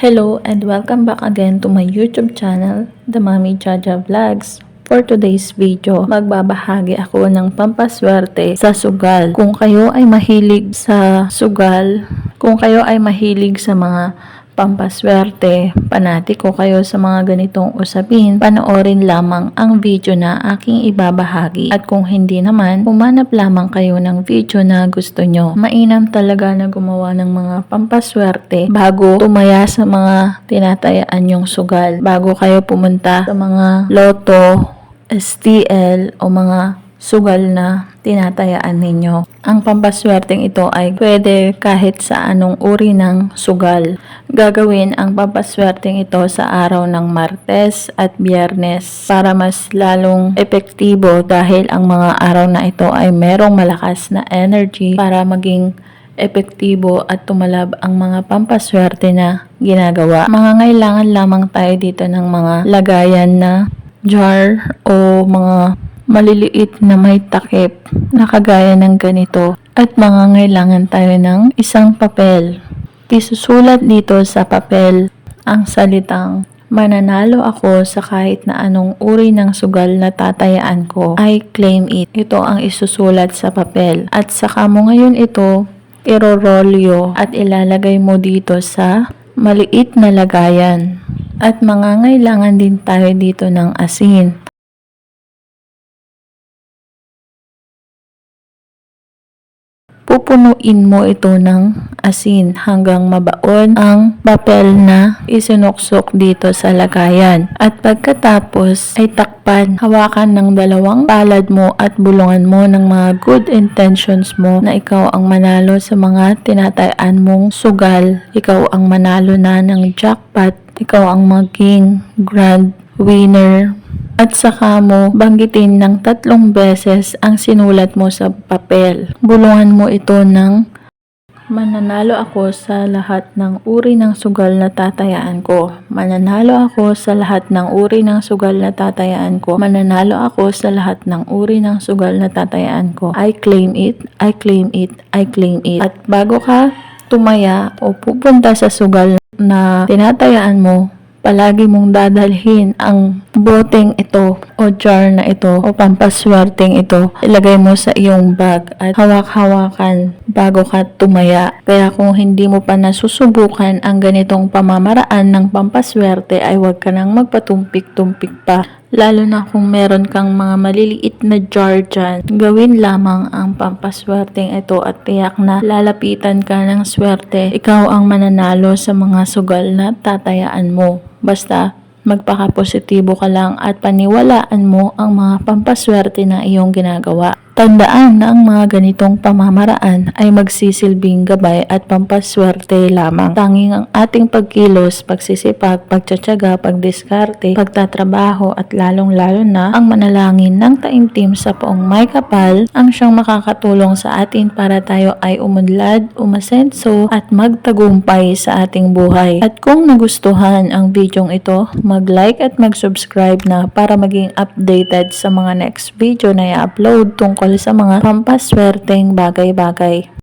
Hello and welcome back again to my YouTube channel, The Mami Jaja Vlogs. For today's video, magbabahagi ako ng pampaswerte sa sugal. Kung kayo ay mahilig sa sugal, kung kayo ay mahilig sa mga pampaswerte, panatiko kayo sa mga ganitong usapin, panoorin lamang ang video na aking ibabahagi. At kung hindi naman, pumanap lamang kayo ng video na gusto nyo. Mainam talaga na gumawa ng mga pampaswerte bago tumaya sa mga tinatayaan yung sugal. Bago kayo pumunta sa mga loto, STL o mga sugal na tinatayaan ninyo. Ang pampaswerteng ito ay pwede kahit sa anong uri ng sugal. Gagawin ang pampaswerteng ito sa araw ng Martes at Biyernes para mas lalong epektibo dahil ang mga araw na ito ay merong malakas na energy para maging epektibo at tumalab ang mga pampaswerte na ginagawa. Mga ngailangan lamang tayo dito ng mga lagayan na jar o mga maliliit na may takip na kagaya ng ganito at mga ngailangan tayo ng isang papel. Isusulat dito sa papel ang salitang mananalo ako sa kahit na anong uri ng sugal na tatayaan ko, I claim it. Ito ang isusulat sa papel. At saka mo ngayon ito irorolyo at ilalagay mo dito sa maliit na lagayan. At mangangailangan din tayo dito ng asin. Pupunuin mo ito ng asin hanggang mabaon ang papel na isinuksok dito sa lagayan. At pagkatapos ay takpan, hawakan ng dalawang palad mo at bulungan mo ng mga good intentions mo na ikaw ang manalo sa mga tinatayaan mong sugal. Ikaw ang manalo na ng jackpot. Ikaw ang maging grand winner at saka mo banggitin ng tatlong beses ang sinulat mo sa papel. Bulungan mo ito ng Mananalo ako sa lahat ng uri ng sugal na tatayaan ko. Mananalo ako sa lahat ng uri ng sugal na tatayaan ko. Mananalo ako sa lahat ng uri ng sugal na tatayaan ko. I claim it, I claim it, I claim it. At bago ka tumaya o pupunta sa sugal na tinatayaan mo, palagi mong dadalhin ang boteng ito o jar na ito o pampaswerteng ito. Ilagay mo sa iyong bag at hawak-hawakan bago ka tumaya. Kaya kung hindi mo pa nasusubukan ang ganitong pamamaraan ng pampaswerte ay huwag ka nang magpatumpik-tumpik pa. Lalo na kung meron kang mga maliliit na jar dyan, gawin lamang ang pampaswerteng ito at tiyak na lalapitan ka ng swerte. Ikaw ang mananalo sa mga sugal na tatayaan mo. Basta magpaka-positibo ka lang at paniwalaan mo ang mga pampaswerte na iyong ginagawa. Tandaan na ang mga ganitong pamamaraan ay magsisilbing gabay at pampaswerte lamang. Tanging ang ating pagkilos, pagsisipag, pagtsatsaga, pagdiskarte, pagtatrabaho at lalong-lalo na ang manalangin ng taimtim sa poong may kapal ang siyang makakatulong sa atin para tayo ay umunlad, umasenso at magtagumpay sa ating buhay. At kung nagustuhan ang videong ito, mag-like at mag-subscribe na para maging updated sa mga next video na i-upload tungkol sa mga pampaswerteng bagay-bagay.